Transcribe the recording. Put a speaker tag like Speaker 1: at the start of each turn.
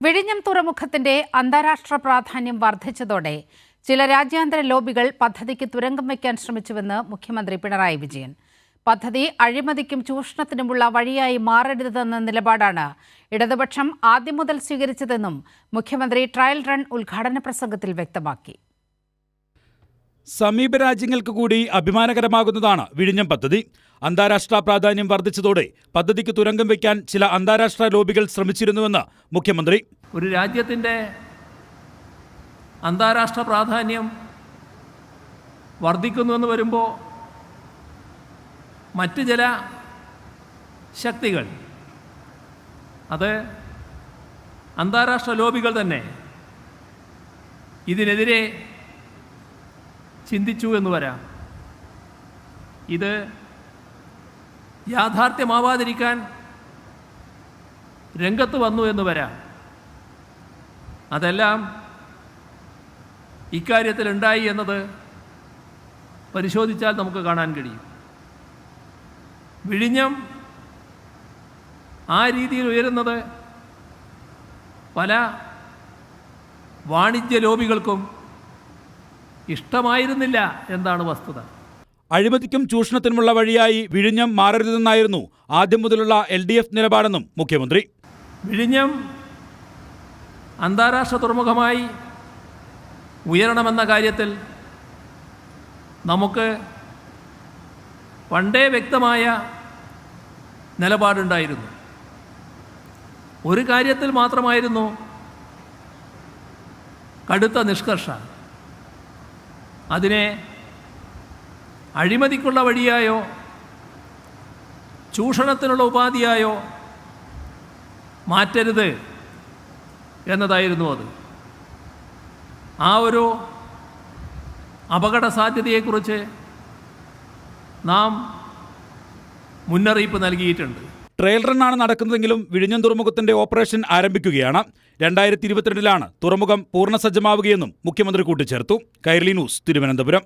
Speaker 1: വിഴിഞ്ഞം തുറമുഖത്തിന്റെ അന്താരാഷ്ട്ര പ്രാധാന്യം വർദ്ധിച്ചതോടെ ചില രാജ്യാന്തര ലോബികൾ പദ്ധതിക്ക് തുരങ്കം വയ്ക്കാൻ ശ്രമിച്ചുവെന്ന് മുഖ്യമന്ത്രി പിണറായി വിജയൻ. പദ്ധതി അഴിമതിക്കും ചൂഷണത്തിനുമുള്ള വഴിയായി മാറരുതെന്ന നിലപാടാണ് ഇടതുപക്ഷം ആദ്യം മുതൽ സ്വീകരിച്ചതെന്നും മുഖ്യമന്ത്രി ട്രയൽ റൺ ഉദ്ഘാടന പ്രസംഗത്തിൽ വ്യക്തമാക്കി.
Speaker 2: സമീപ രാജ്യങ്ങൾക്ക് കൂടി അഭിമാനകരമാകുന്നതാണ് വിഴിഞ്ഞം പദ്ധതി. അന്താരാഷ്ട്ര പ്രാധാന്യം വർദ്ധിച്ചതോടെ പദ്ധതിക്ക് തുരങ്കം വയ്ക്കാൻ ചില അന്താരാഷ്ട്ര ലോബികൾ ശ്രമിച്ചിരുന്നുവെന്ന് മുഖ്യമന്ത്രി.
Speaker 3: ഒരു രാജ്യത്തിന്റെ അന്താരാഷ്ട്ര പ്രാധാന്യം വർദ്ധിക്കുന്നുവെന്ന് വരുമ്പോൾ മറ്റ് ചില ശക്തികൾ അത് അന്താരാഷ്ട്ര ലോബികൾ തന്നെ ഇതിനെതിരെ ചിന്തിച്ചു എന്ന് വരാം. ഇത് യാഥാർത്ഥ്യമാവാതിരിക്കാൻ രംഗത്ത് വന്നു എന്ന് വരാം. അതെല്ലാം ഇക്കാര്യത്തിൽ ഉണ്ടായി എന്നത് പരിശോധിച്ചാൽ നമുക്ക് കാണാൻ കഴിയും. വിഴിഞ്ഞം ആ രീതിയിൽ ഉയരുന്നത് പല വാണിജ്യ ലോബികൾക്കും ഇഷ്ടമായിരുന്നില്ല എന്താണ് വസ്തുത.
Speaker 2: അഴിമതിക്കും ചൂഷണത്തിനുമുള്ള വഴിയായി വിഴിഞ്ഞം മാറരുതെന്നായിരുന്നു ആദ്യം മുതലുള്ള എൽ ഡി എഫ് നിലപാടെന്നും മുഖ്യമന്ത്രി.
Speaker 3: വിഴിഞ്ഞം അന്താരാഷ്ട്ര തുറമുഖമായി ഉയരണമെന്ന കാര്യത്തിൽ നമുക്ക് പണ്ടേ വ്യക്തമായ നിലപാടുണ്ടായിരുന്നു. ഒരു കാര്യത്തിൽ മാത്രമായിരുന്നു കടുത്ത നിഷ്കർഷ. അതിനെ അഴിമതിക്കുള്ള വഴിയായോ ചൂഷണത്തിനുള്ള ഉപാധിയായോ മാറ്റരുത് എന്നതായിരുന്നു അത്. ആ ഒരു അപകട സാധ്യതയെക്കുറിച്ച് നാം മുന്നറിയിപ്പ് നൽകിയിട്ടുണ്ട്.
Speaker 2: ട്രയൽ റണ്ണാണ് നടക്കുന്നതെങ്കിലും വിഴിഞ്ഞം തുറമുഖത്തിന്റെ ഓപ്പറേഷൻ ആരംഭിക്കുകയാണ്. രണ്ടായിരത്തി ഇരുപത്തിരണ്ടിലാണ് തുറമുഖം പൂർണസജ്ജമാവുകയെന്നും മുഖ്യമന്ത്രി കൂട്ടിച്ചേർത്തു. കൈരളി ന്യൂസ് തിരുവനന്തപുരം.